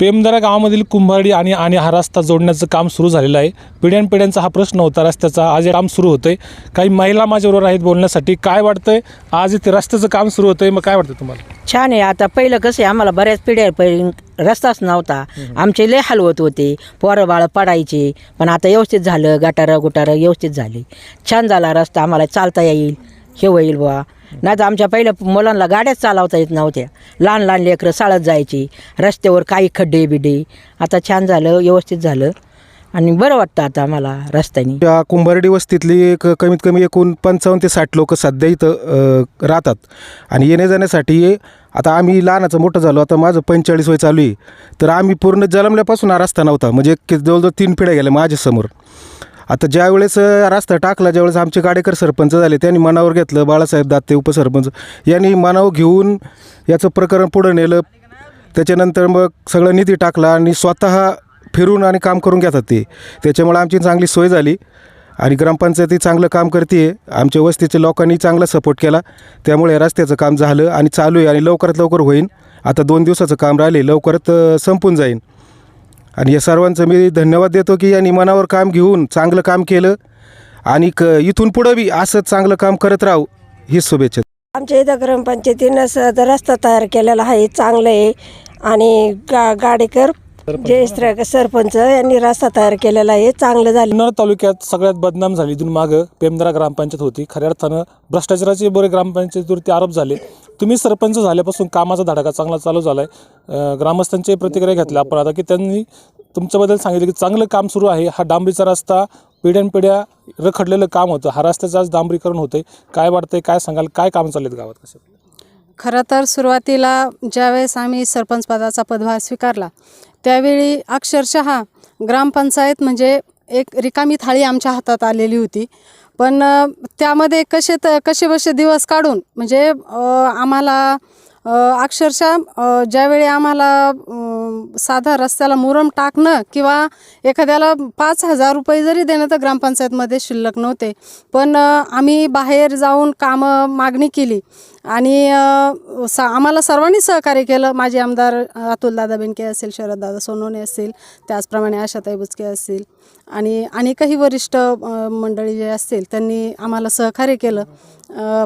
पेमदरा गावामधील कुंभारडी आणि आणि हा रस्ता जोडण्याचं काम सुरू झालेलं आहे. पिढ्यानपिढ्यांचा हा प्रश्न होता रस्त्याचा आज हे काम सुरू होतं आहे काही महिला माझ्याबरोबर आहेत बोलण्यासाठी. काय वाटतंय? आज इथे रस्त्याचं काम सुरू होतं आहे मग काय वाटतं तुम्हाला? छान आहे. आता पहिलं कसं आहे आम्हाला बऱ्याच पिढ्या पहिले रस्ताच नव्हता. आमचे लय हलवत होते. पोरं बाळं पडायचे. पण आता व्यवस्थित झालं. गटारं गुटारं व्यवस्थित झाली. छान झाला रस्ता. आम्हाला चालता येईल. हे होईल बुवा. नाही तर आमच्या पहिल्या मुलांना गाड्याच चालवता येत नव्हत्या. लहान लहान लेकरं चालत जायची रस्त्यावर काही खड्डे बिड्डे. आता छान झालं व्यवस्थित झालं. आणि बरं वाटतं आता आम्हाला रस्त्याने. या कुंभारडी वस्तीतली एक कमीत कमी एकूण पंचावन्न ते साठ लोक सध्या इथं अ, राहतात. आणि येण्या जाण्यासाठी आता आम्ही लहानाचं मोठं झालो आता माझं पंचेचाळीस वय चालू आहे. तर आम्ही पूर्ण जन्मल्यापासून हा रस्ता नव्हता. म्हणजे की जवळजवळ तीन पिढ्या गेल्या माझ्यासमोर. आता ज्यावेळेस रस्ता टाकला ज्यावेळेस आमचे गाडेकर सरपंच झाले त्यांनी मनावर घेतलं बाळासाहेब दाते उपसरपंच. यांनी मनावर घेऊन याचं प्रकरण पुढं नेलं. त्याच्यानंतर मग सगळं निधी टाकला आणि स्वतः फिरून आणि काम करून घेतात ते. त्याच्यामुळे आमची चांगली सोय झाली आणि ग्रामपंचायती चांगलं काम करते आमच्या वस्तीच्या लोकांनी चांगला सपोर्ट केला. त्यामुळे रस्त्याचं काम झालं आणि चालू आहे आणि लवकरात लवकर होईल आता दोन दिवसाचं काम राहिले लवकरात संपून जाईल आणि या सर्वांचं मी धन्यवाद देतो की यांनी मनावर काम घेऊन चांगलं काम केलं. आणि क इथून पुढं बी असंच चांगलं काम करत राहू हीच शुभेच्छा. आमच्या इथं ग्रामपंचायतीनं स रस्ता तयार केलेला आहे चांगलं आहे. आणि गा गाडेकर जयश्री सरपंच यांनी रस्ता तयार केलेला आहे चांगलं झालं. जुन्नर तालुक्यात सगळ्यात बदनाम झाली इथून मागं पेमदरा ग्रामपंचायत होती. खऱ्या अर्थानं भ्रष्टाचाराचे बरे ग्रामपंचायतीवरती आरोप झाले. तुम्ही सरपंच झाल्यापासून कामाचा धडाका चांगला चालू झाला आहे ग्रामस्थांची प्रतिक्रिया घेतल्या आपण आता की त्यांनी तुमच्याबद्दल सांगितलं की चांगलं काम सुरू आहे. हा डांबरीचा रस्ता पिढ्यानपिढ्या रखडलेलं काम होतं. हा रस्त्याचं आज डांबरीकरण होतंय. काय वाटतंय काय सांगाल काय काम चाललेत गावात कसं खरं तर सुरुवातीला ज्यावेळेस आम्ही सरपंच पदाचा पदभार स्वीकारला त्यावेळी अक्षरशः ग्रामपंचायत म्हणजे एक रिकामी थाळी आमच्या हातात आलेली होती. पण त्यामध्ये कसे त कसे बसे दिवस काढून म्हणजे आम्हाला अक्षरशः ज्यावेळी आम्हाला साधा रस्त्याला मुरम टाकणं किंवा एखाद्याला पाच हजार रुपये जरी देणं तर ग्रामपंचायतमध्ये शिल्लक नव्हते. पण आम्ही बाहेर जाऊन कामं मागणी केली आणि सा आम्हाला सर्वांनी सहकार्य केलं. माझे आमदार अतुलदादा बेनके असेल शरददादा सोनवणे असतील त्याचप्रमाणे आशाताई बुचके असतील आणि अनेकही वरिष्ठ मंडळी जे असतील त्यांनी आम्हाला सहकार्य केलं.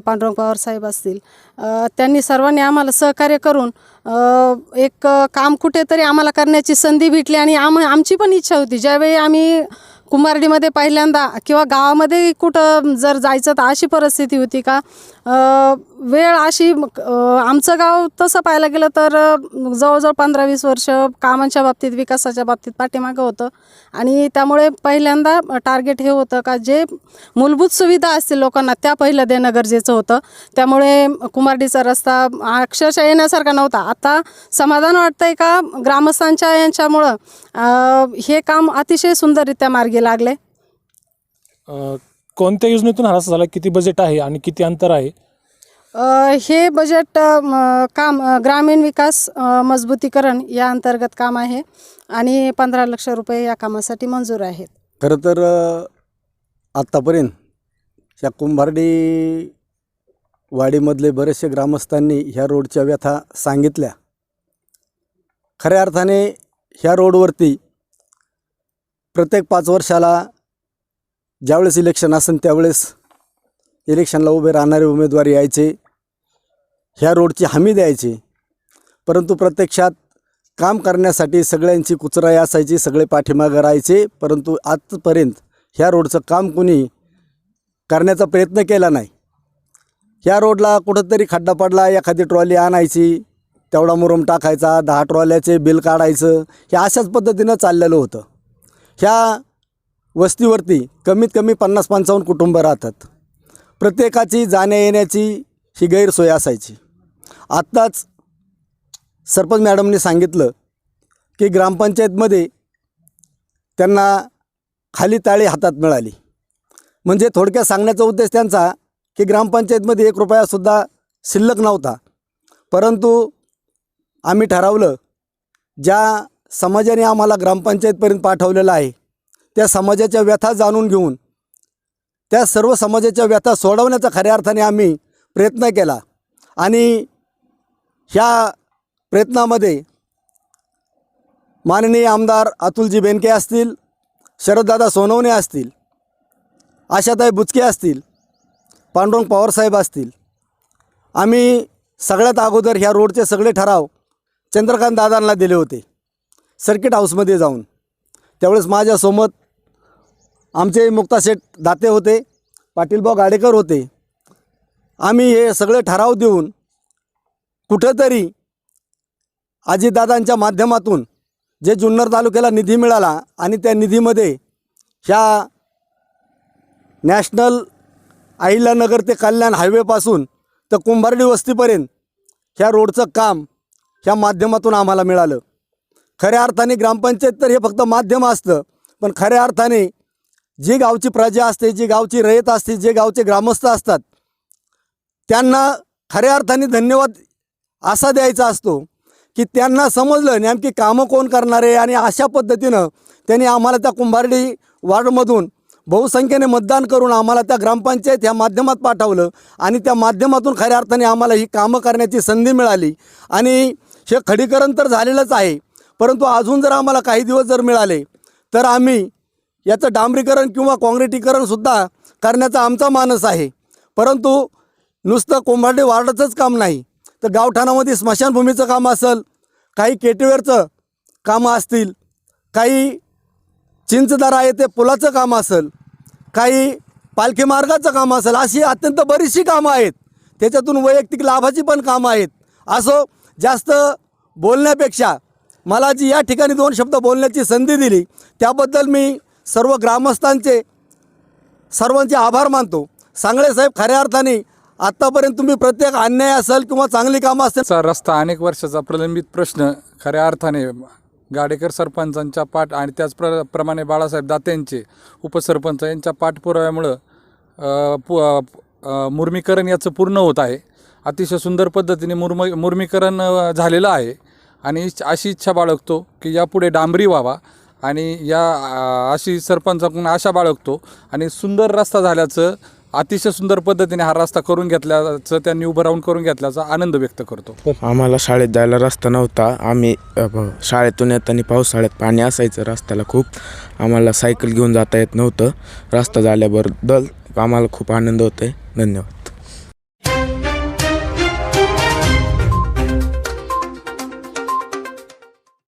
पांडुरंग पवार साहेब असतील. त्यांनी सर्वांनी आम्हाला सहकार्य करून एक काम कुठेतरी आम्हाला करण्याची संधी भेटली आणि आम आमची पण इच्छा होती. ज्यावेळी आम्ही कुंभारडीमध्ये पहिल्यांदा किंवा गावामध्ये कुठं जर जायचं तर अशी परिस्थिती होती का? वेळ अशी आमचं गाव तसं पाहायला गेलं तर जवळजवळ पंधरा वीस वर्ष कामांच्या बाबतीत विकासाच्या बाबतीत पाठीमागं होतं. आणि त्यामुळे पहिल्यांदा टार्गेट हे होतं का जे मूलभूत सुविधा असतील लोकांना त्या पहिलं देणं गरजेचं होतं. त्यामुळे कुंभारडीचा रस्ता अक्षरशः येण्यासारखा नव्हता. आता समाधान वाटतंय का ग्रामस्थांच्या यांच्यामुळं हे काम अतिशय सुंदररित्या मार्गी लागले? अं, कोणत्या योजनेतून हा रस्ता झाला? किती बजेट आहे आणि किती अंतर आहे? अ, हे बजेट अ, म, काम अ, ग्रामीण विकास अ, मजबूतीकरण या अंतर्गत काम आहे आणि पंधरा लक्ष रुपये या कामासाठी मंजूर आहेत. खरं तर अ, आत्तापर्यंत या कुंभारडी वाडीमधले बरेचसे ग्रामस्थांनी ह्या रोडच्या व्यथा सांगितल्या. खऱ्या अर्थाने ह्या रोडवरती प्रत्येक पाच वर्षाला ज्यावेळेस इलेक्शन असेल त्यावेळेस इलेक्शनला उभे राहणारे उमेदवार यायचे. ह्या रोडची हमी द्यायचे. परंतु प्रत्यक्षात काम करण्यासाठी सगळ्यांची कुचराई असायची सगळे पाठीमागं राहायचे. परंतु आजपर्यंत ह्या रोडचं काम कुणी करण्याचा प्रयत्न केला नाही. ह्या रोडला कुठंतरी खड्डा पडला एखादी ट्रॉली आणायची तेवढा मुरुम टाकायचा दहा ट्रॉल्याचे बिल काढायचं हे अशाच पद्धतीनं चाललेलं होतं. ह्या वस्तीवरती कमीत कमी पन्नास पंचावन्न कुटुंबं राहतात. प्रत्येकाची जाण्या येण्याची ही गैरसोय असायची. आत्ताच सरपंच मॅडमने सांगितलं की ग्रामपंचायतमध्ये त्यांना खाली ताळी हातात मिळाली. म्हणजे थोडक्यात सांगण्याचा उद्देश त्यांचा की ग्रामपंचायतमध्ये एक रुपयासुद्धा शिल्लक नव्हता. परंतु आम्ही ठरवलं ज्या समाजाने आम्हाला ग्रामपंचायतपर्यंत पाठवलेलं आहे. त्या समाजाच्या व्यथा जाणून घेऊन त्या सर्व समाजाच्या व्यथा सोडवण्याचा खऱ्या अर्थाने आम्ही प्रयत्न केला. आणि ह्या प्रयत्नामध्ये माननीय आमदार अतुलजी बेनके असतील शरददादा सोनवणे असतील आशाताई बुचके असतील पांडुरंग पवारसाहेब असतील. आम्ही सगळ्यात अगोदर ह्या रोडचे सगळे ठराव चंद्रकांत दादांना दिले होते. सर्किट हाऊसमध्ये जाऊन. त्यावेळेस माझ्यासोबत आमचे मुक्ताशेठ दाते होते पाटीलभाऊ गाडेकर होते. आम्ही हे सगळे ठराव देऊन कुठंतरी आजीदादांच्या माध्यमातून जे जुन्नर तालुक्याला निधी मिळाला आणि त्या निधीमध्ये ह्या नॅशनल अहिल्यानगर ते कल्याण हायवेपासून तर कुंभारडी वस्तीपर्यंत ह्या रोडचं काम ह्या माध्यमातून आम्हाला मिळालं. खऱ्या अर्थाने ग्रामपंचायत तर हे फक्त माध्यम असतं पण खऱ्या अर्थाने जी गावची प्रजा असते जी गावची रयत असते जे गावचे ग्रामस्थ असतात त्यांना खऱ्या अर्थाने धन्यवाद असा द्यायचा असतो की त्यांना समजलं नेमकी कामं कोण करणार आहे आणि अशा पद्धतीनं त्यांनी आम्हाला त्या कुंभारडी वार्डमधून बहुसंख्येने मतदान करून आम्हाला त्या ग्रामपंचायत ह्या माध्यमात पाठवलं आणि त्या माध्यमातून खऱ्या अर्थाने आम्हाला ही कामं करण्याची संधी मिळाली. आणि हे खडीकरण तर झालेलंच आहे परंतु अजून जर आम्हाला काही दिवस जर मिळाले तर आम्ही याचं डांबरीकरण किंवा काँक्रिटीकरणसुद्धा करण्याचा आमचा मानस आहे. परंतु नुसतं कोंभाडे वार्डाचंच काम नाही. तर गावठाणामध्ये स्मशानभूमीचं काम असेल काही केटीवेरचं कामं असतील काही चिंचदारा आहे ते पुलाचं काम असेल काही पालखी मार्गाचं काम असेल अशी अत्यंत बरीचशी कामं आहेत. त्याच्यातून वैयक्तिक लाभाची पण कामं आहेत. असं जास्त बोलण्यापेक्षा मला जी या ठिकाणी दोन शब्द बोलण्याची संधी दिली. त्याबद्दल मी सर्व ग्रामस्थांचे सर्वांचे आभार मानतो. सांगळे साहेब खऱ्या अर्थाने आत्तापर्यंत तुम्ही प्रत्येक अन्याय असेल किंवा चांगली कामं असेल सर रस्ता अनेक वर्षाचा प्रलंबित प्रश्न खऱ्या अर्थाने गाडेकर सरपंचांच्या पाठ आणि त्याच प्र प्रमाणे बाळासाहेब दात्यांचे उपसरपंच यांच्या पाठपुराव्यामुळं पु मुर्मीकरण याचं पूर्ण होत आहे. अतिशय सुंदर पद्धतीने मुर्म मुर्मीकरण झालेलं आहे. आणि अशी इच्छा बाळगतो की यापुढे डांबरी व्हावा आणि या अशी सरपंचाकडून आशा बाळगतो आणि सुंदर रस्ता झाल्याचं अतिशय सुंदर पद्धतीने हा रस्ता करून घेतल्याचं त्यांनी उभं राहून करून घेतल्याचा आनंद व्यक्त करतो. आम्हाला शाळेत जायला रस्ता नव्हता. आम्ही शाळेतून येताना पावसाळ्यात पाणी असायचं रस्त्याला खूप. आम्हाला सायकल घेऊन जाता येत नव्हतं. रस्ता झाल्याबद्दल आम्हाला खूप आनंद होतो आहे धन्यवाद.